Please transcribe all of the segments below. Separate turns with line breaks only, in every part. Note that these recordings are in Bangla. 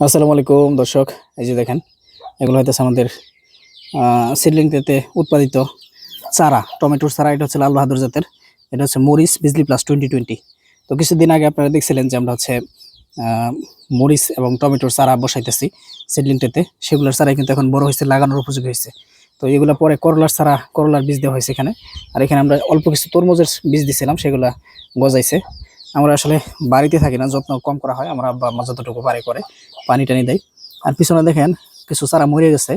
আসসালামু আলাইকুম, দর্শক। এই যে দেখেন, এগুলো হইতেছে আমাদের সিডলিংতে উৎপাদিত চারা, টমেটোর চারা। এটা হচ্ছে লাল বাহাদুর জাতের, এটা হচ্ছে মরিস বিজলি প্লাস টোয়েন্টি টোয়েন্টি তো কিছুদিন আগে আপনারা দেখছিলেন যে আমরা হচ্ছে মরিচ এবং টমেটোর চারা বসাইতেছি সিডলিংটাতে সেগুলোর চারা কিন্তু এখন বড় হয়েছে লাগানোর উপযোগী হয়েছে তো এগুলো পরে করলার চারা, করলার বীজ দেওয়া হয়েছে এখানে। আর এখানে আমরা অল্প কিছু তরমুজের বীজ দিছিলাম, সেগুলা গজাইছে। আমরা আসলে বাড়িতে থাকি না, যত্ন কম করা হয়, আমরা আব্বা যতটুকু পারে করে, পানি টানি দেয় আর পিছনে দেখেন কিছু চারা মরে গেছে,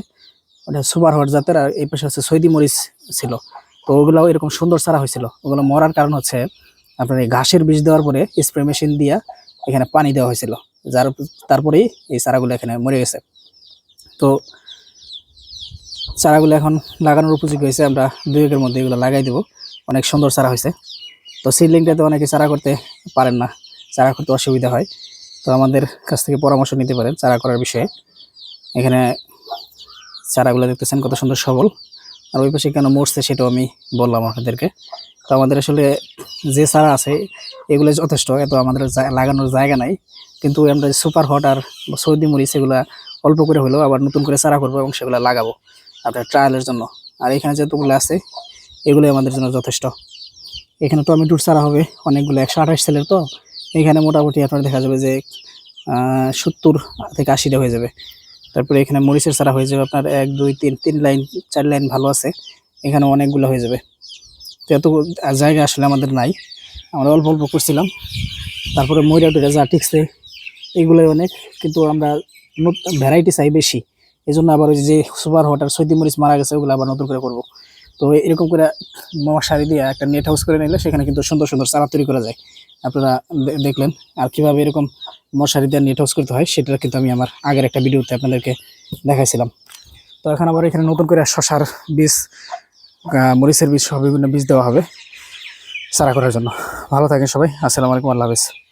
ওটা সুপার হট জাতের, আর এই পাশে হচ্ছে সৈদি মরিচ ছিল। তো ওগুলাও এরকম সুন্দর চারা হয়েছিল। ওগুলো মরার কারণ হচ্ছে আপনার এই ঘাসের বীজ দেওয়ার পরে স্প্রে মেশিন দিয়া এখানে পানি দেওয়া হয়েছিল, যার তারপরেই এই চারাগুলো এখানে মরে গেছে। তো চারাগুলো এখন লাগানোর উপযোগী হয়েছে, আমরা দুই একের মধ্যে এগুলো লাগাই দেবো। অনেক সুন্দর চারা হয়েছে। তো সিডলিংটাতে অনেকে চারা করতে পারেন না, চারা করতে অসুবিধা হয়। তো আমাদের কাছ থেকে পরামর্শ নিতে পারেন চারা করার বিষয়ে। এখানে চারাগুলো দেখতেছেন কত সুন্দর সবল। আর ওই পাশে কেন মরছে সেটাও আমি বললাম আপনাদেরকে। তো আমাদের আসলে যে চারা আছে, এগুলো যথেষ্ট, এত আমাদের লাগানোর জায়গা নাই। কিন্তু আমরা সুপার হট আর সৌদি মরিচ সেগুলা অল্প করে হলেও আবার নতুন করে চারা করব এবং সেগুলো লাগাবো আপনার ট্রায়ালের জন্য। আর এখানে যেগুলো আছে, এগুলোই আমাদের জন্য যথেষ্ট। এখানে টমেটোর চারা হবে, অনেকগুলো একশো আঠাশ সেলের তো। এখানে মোটামুটি আপনার দেখা যাবে যে সত্তর থেকে আশিটা হয়ে যাবে। তারপরে এখানে মরিচের চারা হয়ে যাবে আপনার এক, দুই, তিন তিন লাইন, চার লাইন ভালো আছে। এখানে অনেকগুলো হয়ে যাবে। তো এত জায়গা আসলে আমাদের নাই। আমরা অল্প অল্প করছিলাম। তারপরে ময়রা টুরা যা টিকছে, এগুলোই অনেক। কিন্তু আমরা ভ্যারাইটি চাই বেশি। এই জন্য আবার ওই যে সুপার হট আর সৈদি মরিচ মারা গেছে, ওগুলো আবার নতুন করে করব। তো এরকম করে মশারি দিয়ে একটা নেট হাউস করে নিলে সেখানে কিন্তু সুন্দর সুন্দর চারা তৈরি করা যায়। আপনারা দেখলেন আর কীভাবে এরকম মশারি দিয়ে নেট হাউস করতে হয় সেটা কিন্তু আমি আমার আগের একটা ভিডিওতে আপনাদেরকে দেখাইছিলাম। তো এখন আবার এখানে নতুন করে শশার বীজ মরিচের বীজ সহ বিভিন্ন বীজ দেওয়া হবে চারা করার জন্য। ভালো থাকেন সবাই, আসসালামু আলাইকুম, আল্লাহ হাফিজ।